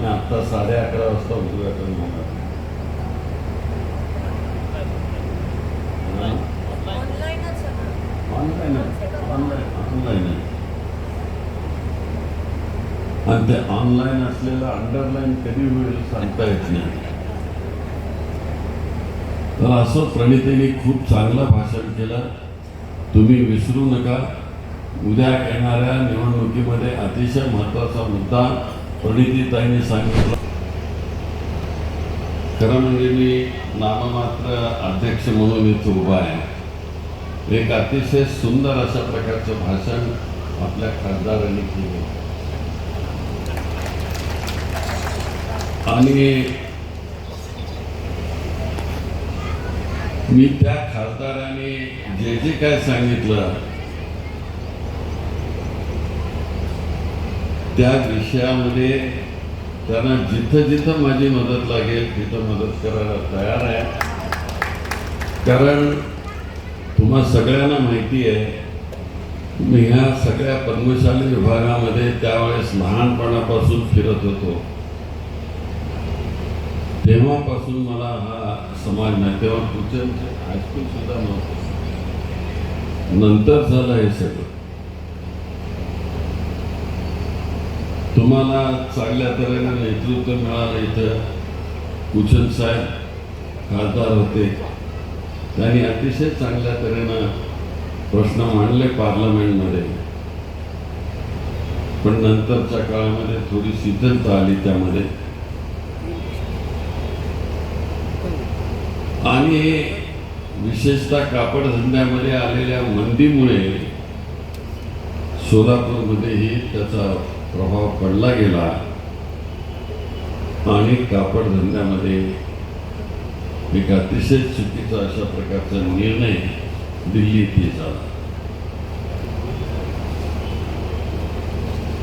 आणि आत्ता साडे अकरा वाजता उद्घाटन होणार. ऑनलाईन ऑनलाईन आणि ते ऑनलाईन असलेलं अंडरलाईन कधी होईल सांगता येत नाही. तर असं प्रणितीने खूप चांगलं भाषण केलं. तुम्ही विसरू नका. उद्या येणाऱ्या निवडणुकीमध्ये अतिशय महत्त्वाचा मुद्दा प्रणितीताईंनी सांगितलं. खरं म्हणजे मी नाममात्र अध्यक्ष म्हणून इथं उभा आहे. एक अतिशय सुंदर अशा प्रकारचं भाषण आपल्या खासदारांनी केलं. आणि मी त्या खासदाराने जे जे काय सांगितलं त्या विषयामध्ये त्यांना जिथं जिथं माझी मदत लागेल तिथं मदत करायला तयार आहे. कारण तुम्हा सगळ्यांना माहिती आहे मी ह्या सगळ्या पद्मशाली विभागामध्ये त्यावेळेस लहानपणापासून फिरत होतो. तेव्हापासून मला हा समाज नाही तेव्हा कुचनचे हायस्कूल सुद्धा नव्हतं. नंतर झालं हे सगळं. तुम्हाला चांगल्या तऱ्हेने नेतृत्व मिळालं इथं. कुचन साहेब खासदार होते. त्यांनी अतिशय चांगल्या तऱ्हेनं प्रश्न मांडले पार्लमेंटमध्ये. पण नंतरच्या काळामध्ये थोडी शिथलता आली त्यामध्ये. आणि विशेषतः कापड धंद्यामध्ये आलेल्या मंदीमुळे सोलापूरमध्येही त्याचा प्रभाव पडला गेला आणि कापड धंद्यामध्ये एक अतिशय चुकीचा अशा प्रकारचा निर्णय दिल्लीत झाला.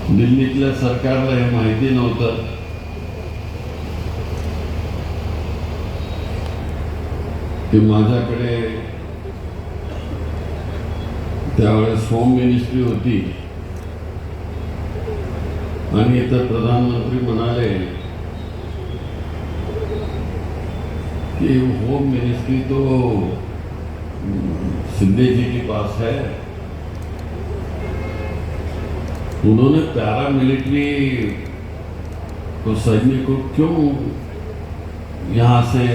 दिल्लीतल्या सरकारला हे माहिती नव्हतं. की माझ्याकडे त्यावेळेस होम मिनिस्ट्री होती. आणि प्रधानमंत्री म्हणाले कि होम मिनिस्ट्री तो शिंदे जी के पास है. उन्होंने पैरामिलिट्री को सैनिक को क्यों यहाँ से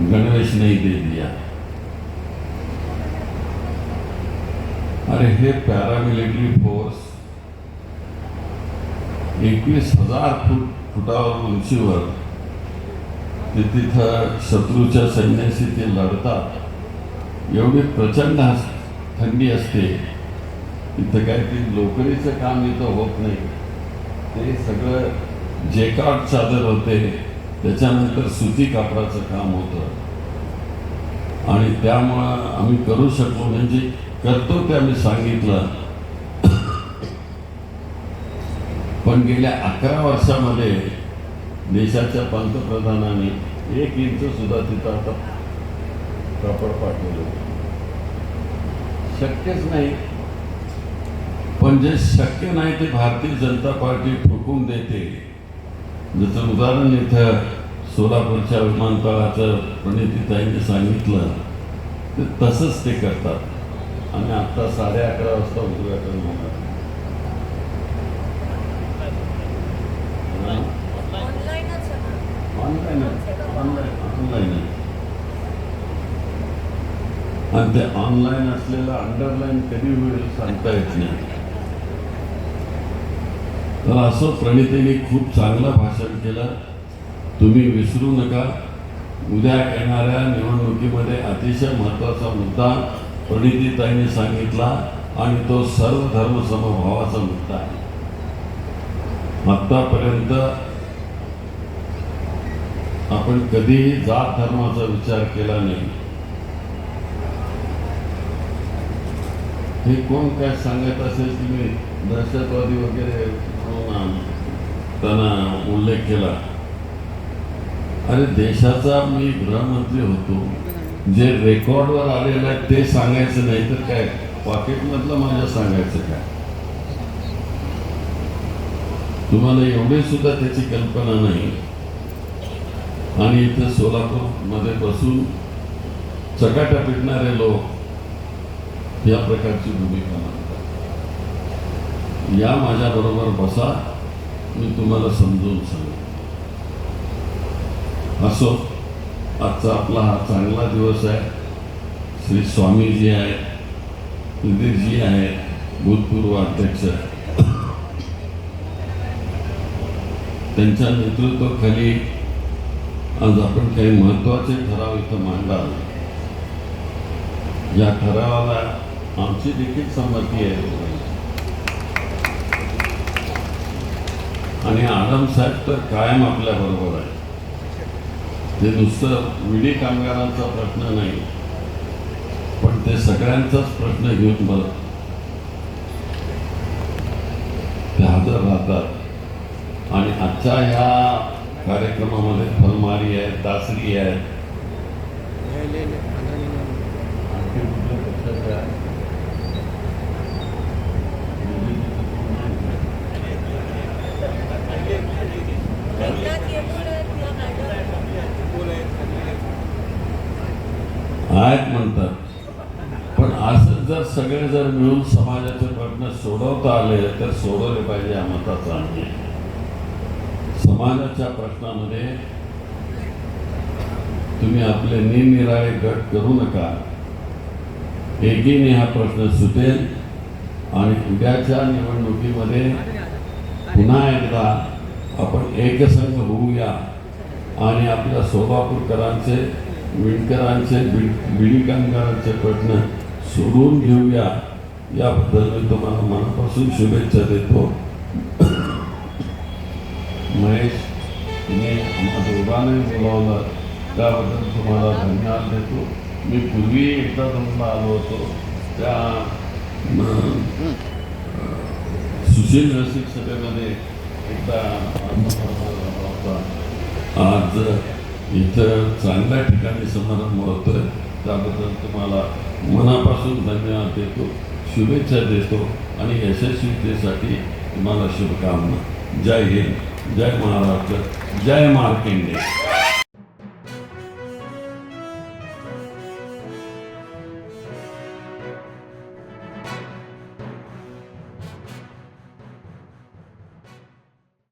गणवेश नहीं दे दिया? अरे, हे पैरा मिलिट्री फोर्स एकवीस हजार फूट फुटावर उंचीवर. ते तिथं शत्रूच्या सैन्याशी ते लढतात. एवढी प्रचंड थंडी असते. इथं काय ते लोकरीचं काम इथं होत नाही. ते सगळं जेकाट चादर होते. त्याच्यानंतर सुती कापडाचं काम होतं. आणि त्यामुळं आम्ही करू शकलो. म्हणजे करतो ते आम्ही सांगितलं. पण गेल्या अकरा वर्षामध्ये देशाच्या पंतप्रधानांनी एक इंच सुद्धा तिथं आता कापड पाठवलं शक्यच नाही. पण जे शक्य नाही ते भारतीय जनता पार्टी ठोकून देते. जसं उदाहरण इथं सोलापूरच्या विमानतळाचं प्रणितीताईंनी सांगितलं ते तसंच ते करतात. आणि आत्ता साडे अकरा वाजता उद्घाटन होणार ऑनलाईनच आहे ना. ऑनलाईन ऑनलाईन ऑनलाईन आहे आणि ते ऑनलाईन असलेला अंडरलाईन कधी होईल सांगता येत नाही. तर असं प्रणितेने खूप चांगलं भाषण केलं. तुम्ही विसरू नका. उद्या येणाऱ्या निवडणुकीमध्ये अतिशय महत्त्वाचा मुद्दा प्रणितीताईंनी सांगितला आणि तो सर्व धर्म समभावाचा मुद्दा आहे. आत्तापर्यंत आपण कधीही जात धर्माचा विचार केला नाही. हे कोण काय सांगत असेल की मी दहशतवादी वगैरे म्हणून त्यांना उल्लेख केला? अरे देशाचा मी गृहमंत्री होतो. जे रेकॉर्डवर आलेलं आहे ते सांगायचं नाही तर काय? पॉकेटमधलं माझ्या सांगायचं काय? तुम्हाला एवढी सुद्धा त्याची कल्पना नाही. आणि इथं सोलापूरमध्ये बसून चकाटा पिटणारे लोक या प्रकारची भूमिका मांडतात. या माझ्याबरोबर बसा मी तुम्हाला समजून सांगेन. असो आजचा आपला हा चांगला दिवस आहे. श्री स्वामीजी आहेत निधीरजी आहेत भूतपूर्व अध्यक्ष त्यांच्या नेतृत्वाखाली आज आपण काही महत्त्वाचे ठराव इथं मांडाल या ठरावाला आमची देखील संमती आहे. आणि आदम साहेब तर कायम आपल्या बरोबर आहे ते नुसतं विडी कामगारांचा प्रश्न नाही पण ते सगळ्यांचाच प्रश्न घेऊन बघ ते हजर राहतात. आणि आजच्या ह्या कार्यक्रमामध्ये फलमारी आहे दासरी आहे आहेत म्हणतात पण असं जर सगळे जर मिळून समाजाचे प्रश्न सोडवता आले तर सोडवले पाहिजे हा मताचा समाजाच्या प्रश्नामध्ये तुम्ही आपले निरनिराळे गट करू नका. एकीने हा प्रश्न सुटेल आणि उद्याच्या निवडणुकीमध्ये पुन्हा एकदा आपण एकसंघ होऊया आणि आपल्या सोलापूरकरांचे विणकरांचे बि- बिडी कामगारांचे प्रश्न सोडवून घेऊया. याबद्दल मी तुम्हाला मनापासून शुभेच्छा देतो. महेश तुम्ही आम्हा दोघांनाही बोलावलं. त्याबद्दल तुम्हाला धन्यवाद देतो. मी पूर्वी एकदा दोनदा आलो होतो. त्या अं, सुशील रसिक सभेमध्ये एकदा आत्मप्रसार झाला होता आज इथं चांगल्या ठिकाणी समारंभ होतोय. त्याबद्दल तुम्हाला मनापासून धन्यवाद देतो. शुभेच्छा देतो आणि यशस्वीतेसाठी तुम्हाला शुभकामना. जय हिंद. जय महाराष्ट्र जय मार्केंडे.